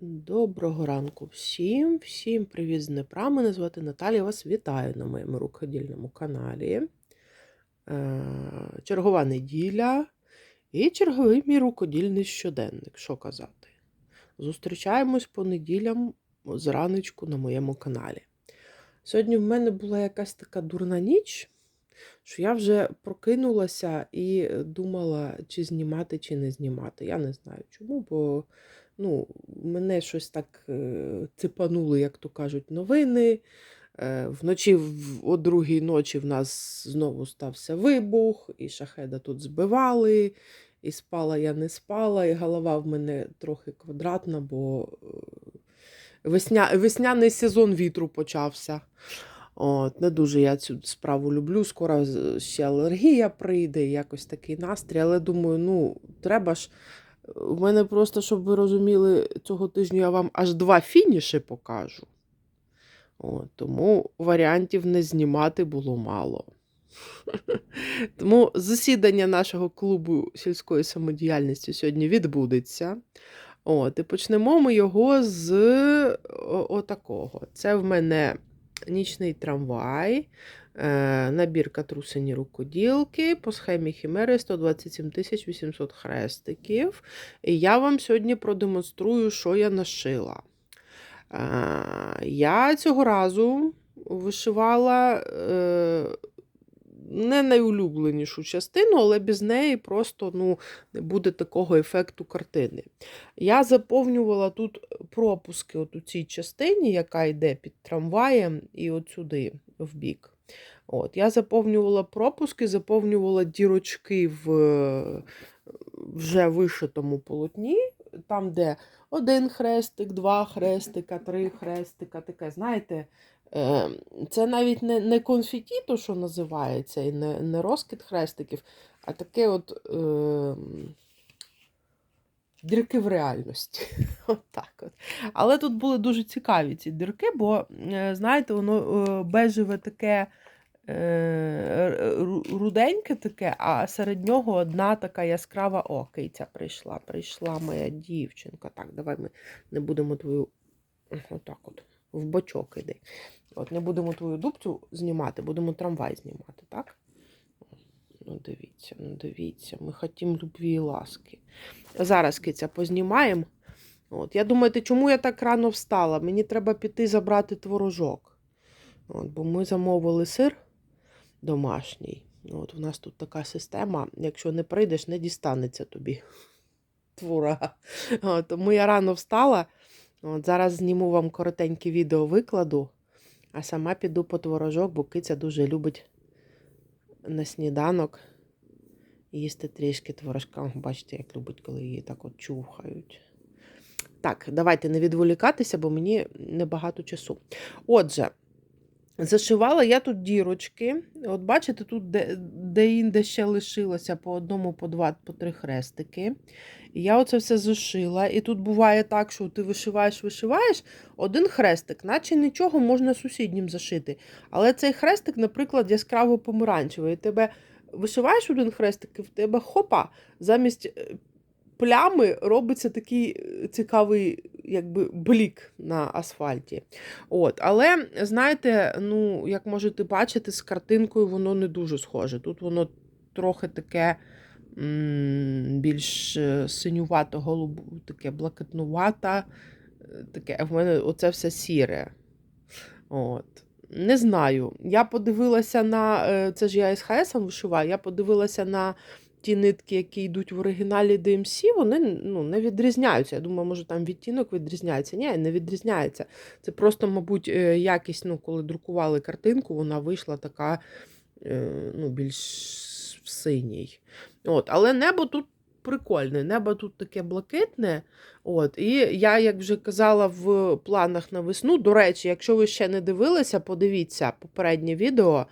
Доброго ранку всім, всім привіт з Дніпра. Мене звати Наталія. Вас вітаю на моєму рукодільному каналі. Е, Чергова неділя і черговий мій рукодільний щоденник. Що казати? Зустрічаємось по неділям зранечку на моєму каналі. Сьогодні в мене була якась така дурна ніч, що я вже прокинулася і думала, чи знімати, чи не знімати. Я не знаю чому, бо ну, мене щось так е, цепанули, як то кажуть, новини. Е, Вночі о другій ночі в нас знову стався вибух, і шахеда тут збивали, і спала я не спала, і голова в мене трохи квадратна, бо е, весня, весняний сезон вітру почався. От, не дуже я цю справу люблю. Скоро ще алергія прийде, якось такий настрій. Але думаю, ну, треба ж. У мене просто, щоб ви розуміли, цього тижня я вам аж два фініші покажу. От, тому варіантів не знімати було мало. Тому засідання нашого клубу сільської самодіяльності сьогодні відбудеться. От, і почнемо ми його з о- отакого. Це в мене нічний трамвай, е, набірка трусині рукоділки по схемі Хімери 127 800 хрестиків. І я вам сьогодні продемонструю, що я нашила. Е, я цього разу вишивала е, не найулюбленішу частину, але без неї просто ну, не буде такого ефекту картини. Я заповнювала тут пропуски от у цій частині, яка йде під трамваєм, і от сюди, в бік. От, я заповнювала пропуски, заповнювала дірочки в е, вже вишитому полотні, там, де один хрестик, два хрестика, три хрестика, таке, знаєте, е, це навіть не, не конфеті, то, що називається, і не, не розкид хрестиків, а таке от. Е, Дірки в реальності. От от. Але тут були дуже цікаві ці дірки, бо, е, знаєте, воно е, бежеве таке е, руденьке таке, а серед нього одна така яскрава о, киця прийшла. Прийшла моя дівчинка. Так, давай ми не будемо твою. Отак от, в бочок іди. От не будемо твою дубцю знімати, будемо трамвай знімати, так? Ну, дивіться, ну дивіться, ми хотімо любві і ласки. Зараз киця познімаємо. От, я думаєте, чому я так рано встала? Мені треба піти забрати творожок. От, бо ми замовили сир домашній. От, у нас тут така система. Якщо не прийдеш, не дістанеться тобі творога. Тому я рано встала. От, зараз зніму вам коротеньке відео викладу, а сама піду по творожок, бо киця дуже любить на сніданок їсти трішки творожка. Бачите, як любить, коли її так от чухають. Так, давайте не відволікатися, бо мені небагато часу. Отже, зашивала я тут дірочки. От бачите, тут де, де інде ще лишилося по одному, по два, по три хрестики. І я оце все зашила. І тут буває так, що ти вишиваєш, вишиваєш один хрестик, наче нічого можна сусіднім зашити. Але цей хрестик, наприклад, яскраво помаранчевий. Тебе вишиваєш один хрестик, і в тебе хопа, замість е, плями робиться такий е, цікавий якби, блік на асфальті. От. Але, знаєте, ну, як можете бачити, з картинкою воно не дуже схоже. Тут воно трохи таке більш е, синювато, голуб, таке блакитнувате. Таке, в мене оце все сіре. От. Не знаю. Я подивилася на. е, Це ж я СХС вишиваю, я подивилася на ті нитки, які йдуть в оригіналі DMC, вони ну, не відрізняються. Я думаю, може там відтінок відрізняється. Ні, не відрізняється. Це просто, мабуть, е, якість, ну, коли друкували картинку, вона вийшла така е, ну, більш синій. От. Але небо тут прикольне, небо тут таке блакитне. От. І я, як вже казала, в планах на весну. До речі, якщо ви ще не дивилися, подивіться попереднє відео.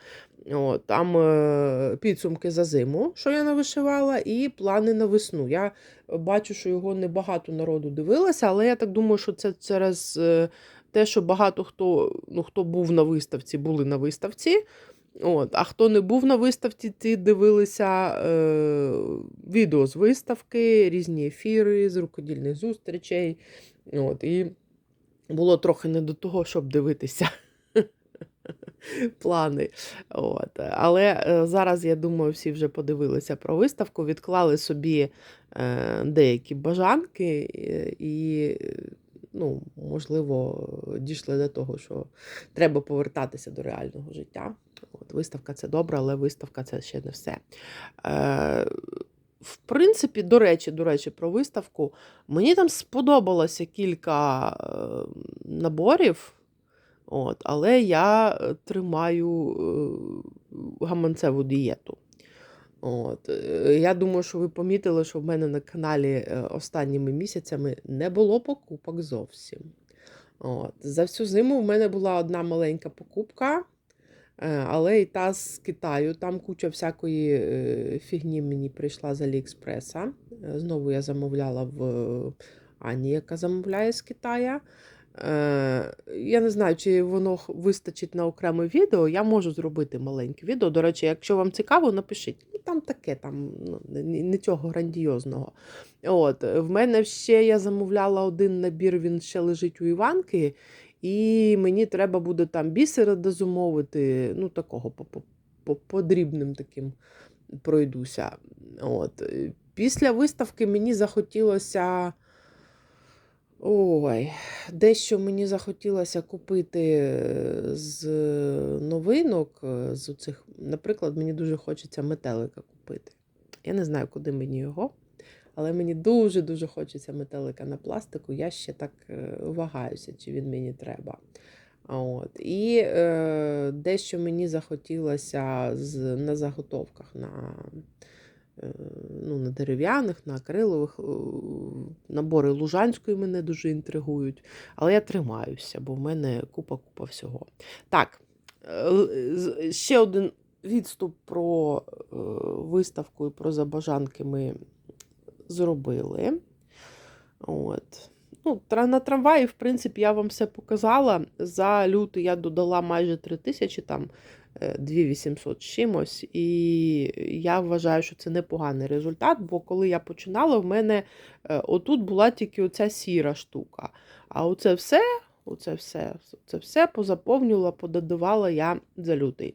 От, там е, підсумки за зиму, що я навишивала, і плани на весну. Я бачу, що його небагато народу дивилося, але я так думаю, що це через е, те, що багато хто, ну, хто був на виставці, були на виставці. От. А хто не був на виставці, ті дивилися е, відео з виставки, різні ефіри з рукодільних зустрічей. От. І було трохи не до того, щоб дивитися плани. От. Але е, зараз, я думаю, всі вже подивилися про виставку, відклали собі е, деякі бажанки е, і, ну, можливо, дійшли до того, що треба повертатися до реального життя. От, виставка це добре, але виставка це ще не все. Е, в принципі, до речі, до речі, про виставку. Мені там сподобалося кілька наборів, от, але я е, тримаю е, гаманцеву дієту. От. е, Я думаю, що ви помітили, що в мене на каналі останніми місяцями не було покупок зовсім. От. За всю зиму в мене була одна маленька покупка, але і та з Китаю. Там куча всякої фігні мені прийшла з Аліекспреса. Знову я замовляла в Ані, яка замовляє з Китая. Е, Я не знаю, чи воно вистачить на окреме відео. Я можу зробити маленьке відео. До речі, якщо вам цікаво, напишіть. Ну, Там таке, там ну, не грандіозного. От, в мене ще я замовляла один набір, він ще лежить у Іванки, і мені треба буде там бісера дозумовити, ну такого по, по, по, по таким пройдуся. От. Після виставки мені захотілося. Ой, дещо мені захотілося купити е, з новинок. е, З оцих, наприклад, мені дуже хочеться метелика купити. Я не знаю, куди мені його, але мені дуже-дуже хочеться метелика на пластику. Я ще так е, вагаюся, чи він мені треба. От. І е, дещо мені захотілося з, на заготовках на, е, ну, на дерев'яних, на акрилових. е, Набори Лужанської мене дуже інтригують. Але я тримаюся, бо в мене купа-купа всього. Так, е, ще один відступ про е, виставку і про забажанки ми зробили. От. Ну, на трамваї, в принципі, я вам все показала. За лютий я додала майже 3 тисячі, там е, 2800 з чимось. І я вважаю, що це непоганий результат, бо коли я починала, в мене е, отут була тільки оця сіра штука. А оце все, оце все, це все позаповнювала, пододавала я за лютий.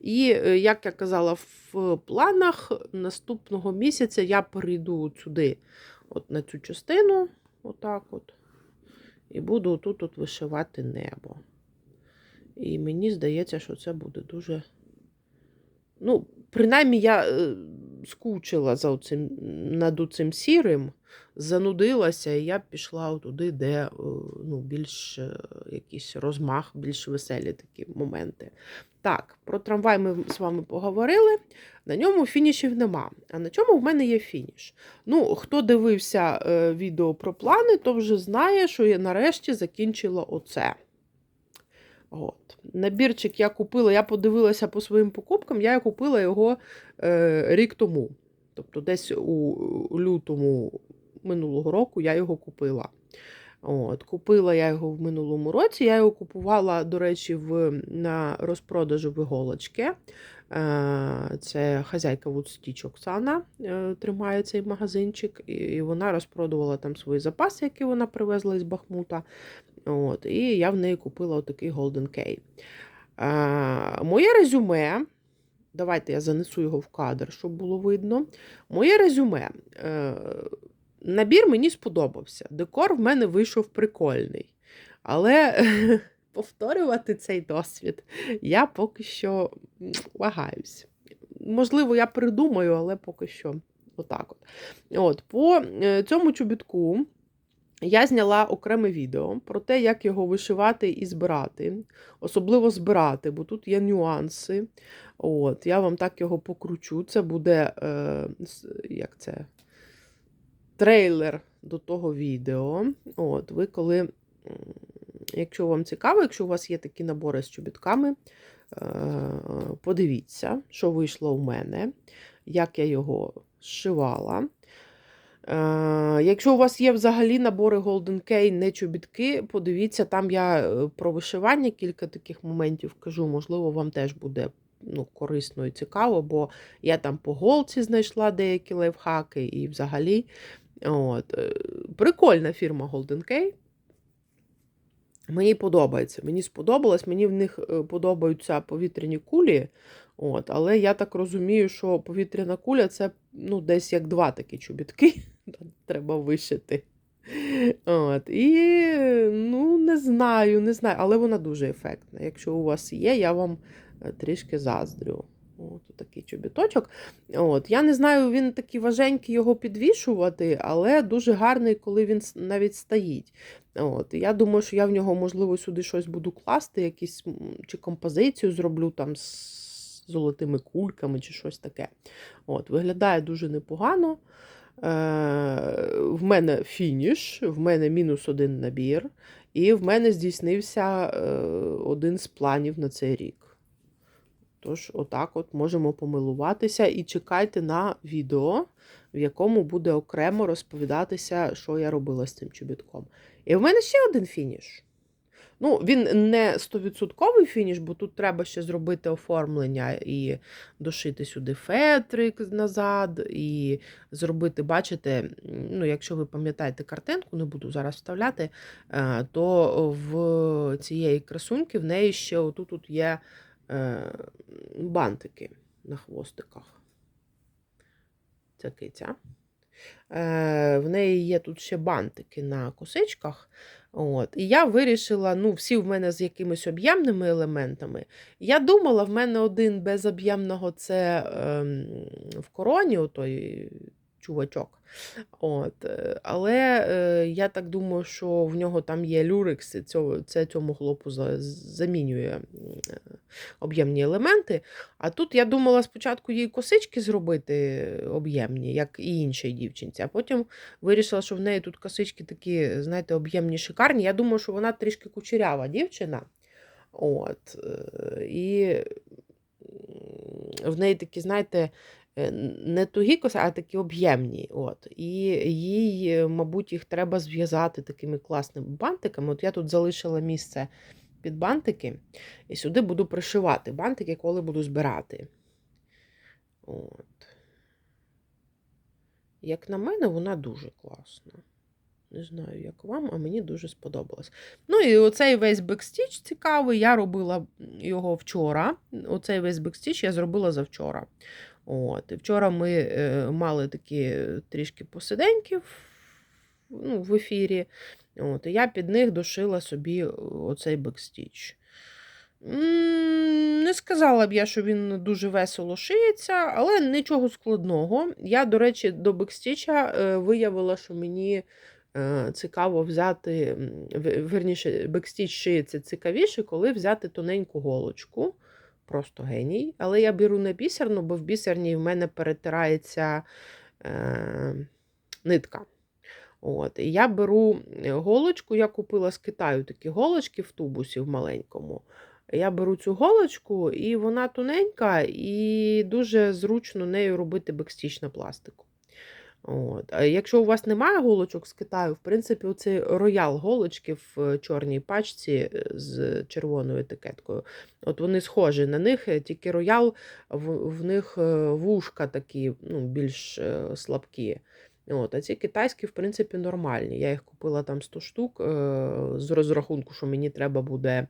І, е, як я казала, в планах наступного місяця я перейду сюди, от на цю частину, отак от, і буду тут от вишивати небо. І мені здається, що це буде дуже. Ну, принаймні, я е, скучила за оцим, над цим сірим, занудилася, і я пішла туди, де е, ну, більш е, якийсь розмах, більш веселі такі моменти. Так, про трамвай ми з вами поговорили. На ньому фінішів нема. А на чому в мене є фініш? Ну, хто дивився е, відео про плани, то вже знає, що я нарешті закінчила оце. От. Набірчик я купила, я подивилася по своїм покупкам, я купила його е, рік тому. Тобто, десь у, у лютому минулого року я його купила. От, Купила я його в минулому році. Я його купувала, до речі, в, на розпродажу в іголочки. Е, Це хазяйка Woodstitch Оксана е, тримає цей магазинчик, і- вона розпродувала там свої запаси, які вона привезла із Бахмута. От, і я в неї купила отакий Golden. Е, моє резюме. Давайте я занесу його в кадр, щоб було видно. Моє резюме. Набір мені сподобався. Декор в мене вийшов прикольний. Але повторювати цей досвід я поки що вагаюсь. Можливо, я придумаю, але поки що отак. От. От, по е, цьому чобітку я зняла окреме відео про те, як його вишивати і збирати, особливо збирати, бо тут є нюанси. От, я вам так його покручу. Це буде е, як це, трейлер до того відео. От, ви коли, якщо вам цікаво, якщо у вас є такі набори з чобітками, е, подивіться, що вийшло у мене, як я його зшивала. Е, Якщо у вас є взагалі набори Golden Key, не чобітки, подивіться, там я е, про вишивання кілька таких моментів кажу, можливо, вам теж буде ну, корисно і цікаво, бо я там по голці знайшла деякі лайфхаки і взагалі. От. е, Прикольна фірма Golden K. Мені подобається. Мені сподобалось, мені в них е, подобаються повітряні кулі. От, але я так розумію, що повітряна куля це ну, десь як два такі чобітки. Треба вишити. От, і ну, не знаю, не знаю, але вона дуже ефектна. Якщо у вас є, я вам е, трішки заздрю. От такий чобіточок. От, я не знаю, він такий важенький його підвішувати, але дуже гарний, коли він навіть стоїть. От, я думаю, що я в нього, можливо, сюди щось буду класти, якісь чи композицію зроблю там з золотими кульками, чи щось таке. От, виглядає дуже непогано. Е, в мене фініш, в мене мінус один набір, і в мене здійснився е, один з планів на цей рік. Тож, отак от можемо помилуватися і чекайте на відео, в якому буде окремо розповідатися, що я робила з цим чобітком. І в мене ще один фініш. Ну, він не 100% фініш, бо тут треба ще зробити оформлення і дошити сюди фетрик назад, і зробити, бачите, ну, якщо ви пам'ятаєте картинку, не буду зараз вставляти, е, то в цієї красуньки в неї ще отут тут є бантики на хвостиках. Це киця. Е, В неї є тут ще бантики на косичках. От. І я вирішила, ну, всі в мене з якимись об'ємними елементами. Я думала, в мене один без об'ємного це ем, в короні, отой чувачок. От. е, Але е, я так думаю, що в нього там є люрикс, цього, це цьому хлопу за- замінює е, об'ємні елементи. А тут я думала спочатку їй косички зробити об'ємні, як і іншій дівчинці, а потім вирішила, що в неї тут косички такі, знаєте, об'ємні, шикарні. Я думаю, що вона трішки кучерява дівчина. От. е, І в неї такі, знаєте, е, не тугі коси, а такі об'ємні. От. І їй, е, мабуть, їх треба зв'язати такими класними бантиками. От я тут залишила місце під бантики, і сюди буду пришивати бантики, коли буду збирати. От. Як на мене, вона дуже класна. Не знаю, як вам, а мені дуже сподобалось. Ну і оцей весь бекстіч цікавий. Я робила його вчора. Оцей весь бекстіч я зробила завчора. От. І вчора ми е, мали такі трішки посиденьки в, ну, в ефірі. От. І я під них дошила собі оцей бекстіч. Не сказала б я, що він дуже весело шиється, але нічого складного. Я, до речі, до бекстіча е, виявила, що мені е, цікаво взяти, верніше, бекстіч шиється цікавіше, коли взяти тоненьку голочку. Просто геній. Але я беру не бісерну, бо в бісерній в мене перетирається е, нитка. От. І я беру голочку, я купила з Китаю такі голочки в тубусі в маленькому. Я беру цю голочку, і вона тоненька, і дуже зручно нею робити бекстіч на пластику. От. А якщо у вас немає голочок з Китаю, в принципі, оцей роял голочки в чорній пачці е, з червоною етикеткою. От вони схожі на них, е, тільки роял в, в них е, вушка такі ну, більш слабкі. От, а ці китайські, в принципі, нормальні. Я їх купила там 100 штук з розрахунку, що мені треба буде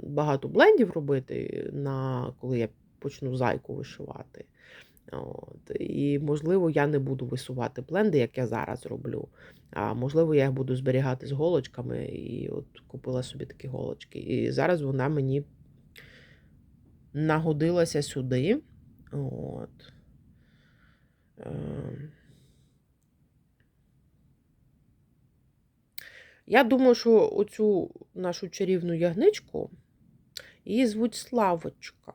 багато блендів робити, на, коли я почну зайку вишивати. От. І, можливо, я не буду висувати бленди, як я зараз роблю. А можливо, я їх буду зберігати з голочками. І от купила собі такі голочки. І зараз вона мені нагодилася сюди. От. Ем. Я думаю, що оцю нашу чарівну ягничку її звуть Славочка.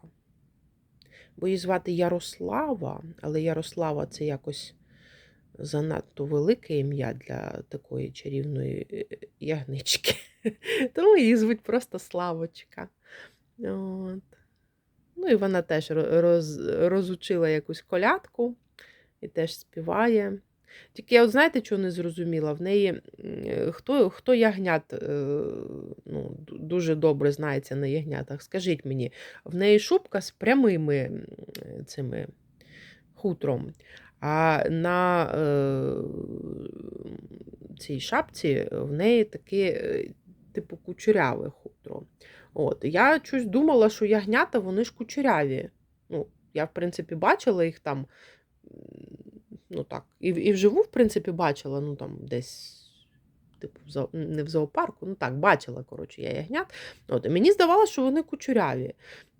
Бо її звати Ярослава, але Ярослава це якось занадто велике ім'я для такої чарівної е, ягнички. Тому її звуть просто Славочка. От. Ну і вона теж роз, розучила якусь колядку і теж співає. Тільки я от знаєте, чого не зрозуміла? В неї е, хто, хто ягнят е, ну, дуже добре знається на ягнятах. Скажіть мені, в неї шубка з прямими цими хутром. А на е, цій шапці в неї таке, е, типу, кучеряве хутро. От. Я щось думала, що ягнята вони ж кучеряві. Ну, я, в принципі, бачила їх там. Ну так, і, і вживу, в принципі, бачила, ну там десь. Типу, в зоо- не в зоопарку, ну так, бачила, коротше, я ягнят. От, і мені здавалося, що вони кучеряві.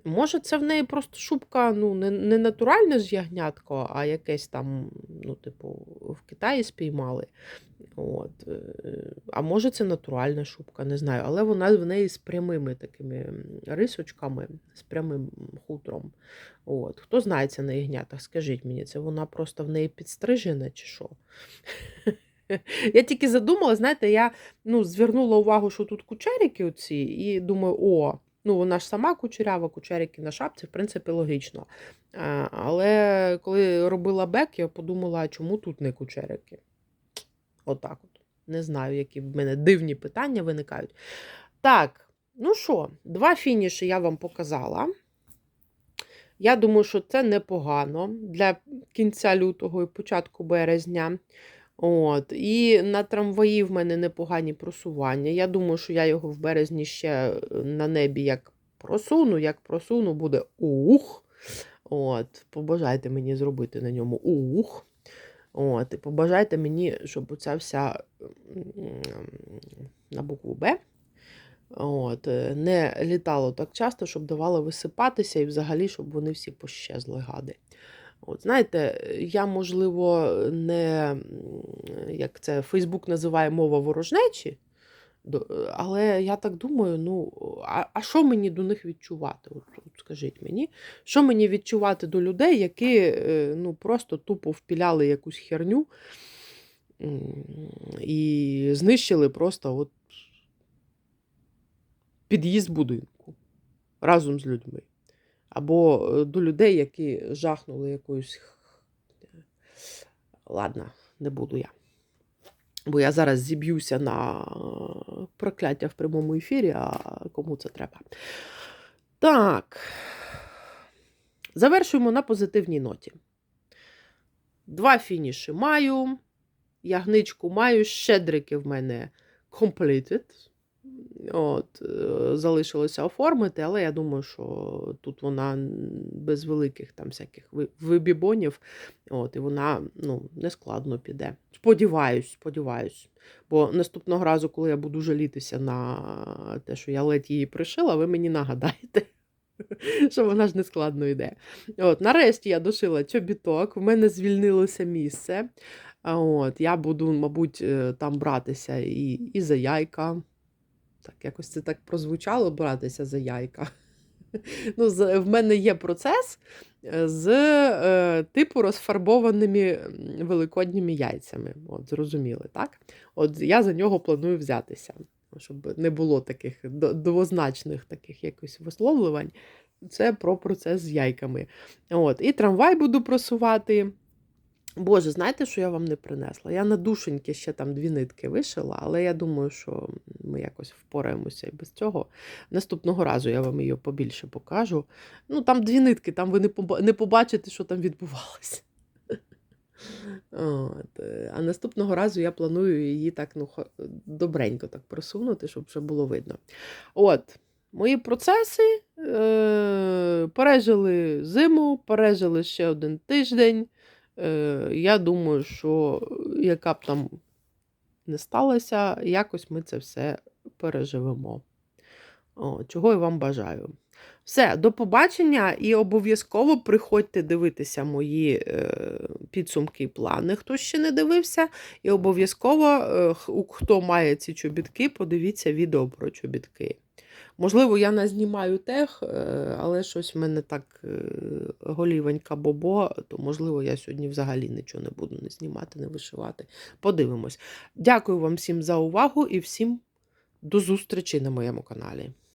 Може, це в неї просто шубка, ну, не, не натуральне ж ягнятко, а якесь там, ну, типу, в Китаї спіймали. От. е, А може, це натуральна шубка, не знаю. Але вона в неї з прямими такими рисочками, з прямим хутром. От. Хто знається на ягнятах, скажіть мені, це вона просто в неї підстрижена чи що? Я тільки задумала, знаєте, я ну, звернула увагу, що тут кучерики оці, і думаю, о, ну вона ж сама кучерява, кучерики на шапці, в принципі, логічно. Але коли робила бек, я подумала, чому тут не кучерики? Отак от. Не знаю, які в мене дивні питання виникають. Так, ну що, два фініші я вам показала. Я думаю, що це непогано для кінця лютого і початку березня. От. І на трамваї в мене непогані просування. Я думаю, що я його в березні ще е, на небі як просуну, як просуну, буде ух. От. Побажайте мені зробити на ньому ух. От. І побажайте мені, щоб оця вся на букву Б. От, е, не літало так часто, щоб давало висипатися, і взагалі, щоб вони всі пощезли, гади. От, знаєте, я, можливо, не, як це Фейсбук називає мова ворожнечі, але я так думаю, ну, а, а що мені до них відчувати? От, от скажіть мені, що мені відчувати до людей, які е, ну, просто тупо впіляли якусь херню і знищили просто от під'їзд будинку разом з людьми. Або е, до людей, які жахнули якоюсь. Ладно, не буду я. Бо я зараз зіб'юся на прокляття в прямому ефірі, а кому це треба. Так. Завершуємо на позитивній ноті. Два фініші маю. Ягничку маю, щедрики в мене completed. От, е, залишилося оформити, але я думаю, що тут вона без великих там всяких вибібонів. От, і вона ну, не складно піде. Сподіваюсь, сподіваюсь. Бо наступного разу, коли я буду жалітися на те, що я ледь її пришила, ви мені нагадаєте. Що вона ж не складно йде. От, нарешті я дошила чобіток, в мене звільнилося місце. От, я буду, мабуть, е, там братися і, і за яйка. Так, якось це так прозвучало братися за яйка. Ну, в мене є процес е, з е, типу розфарбованими великодніми яйцями. От, зрозуміли, так? От я за нього планую взятися, щоб не було таких двозначних таких якось висловлювань. Це про процес з яйками. От, і трамвай буду просувати. Боже, знаєте, що я вам не принесла? Я на душеньки ще там дві нитки вишила, але я думаю, що ми якось впораємося і без цього. Наступного разу я вам її побільше покажу. Ну, там дві нитки, там ви не, побачите, що там відбувалося. От. е, А наступного разу я планую її так ну, добренько так просунути, щоб вже було видно. От. Мої процеси е, пережили зиму, пережили ще один тиждень. Е, я думаю, що яка б там не сталося, якось ми це все переживемо. О, чого я вам бажаю. Все, до побачення і обов'язково приходьте дивитися мої е, підсумки і плани, хто ще не дивився. І обов'язково, е, хто має ці чобітки, подивіться відео про чобітки. Можливо, я назнімаю тех, е, але щось в мене так е, голівенька бобо, то можливо я сьогодні взагалі нічого не буду не знімати, не вишивати. Подивимось. Дякую вам всім за увагу і всім до зустрічі на моєму каналі.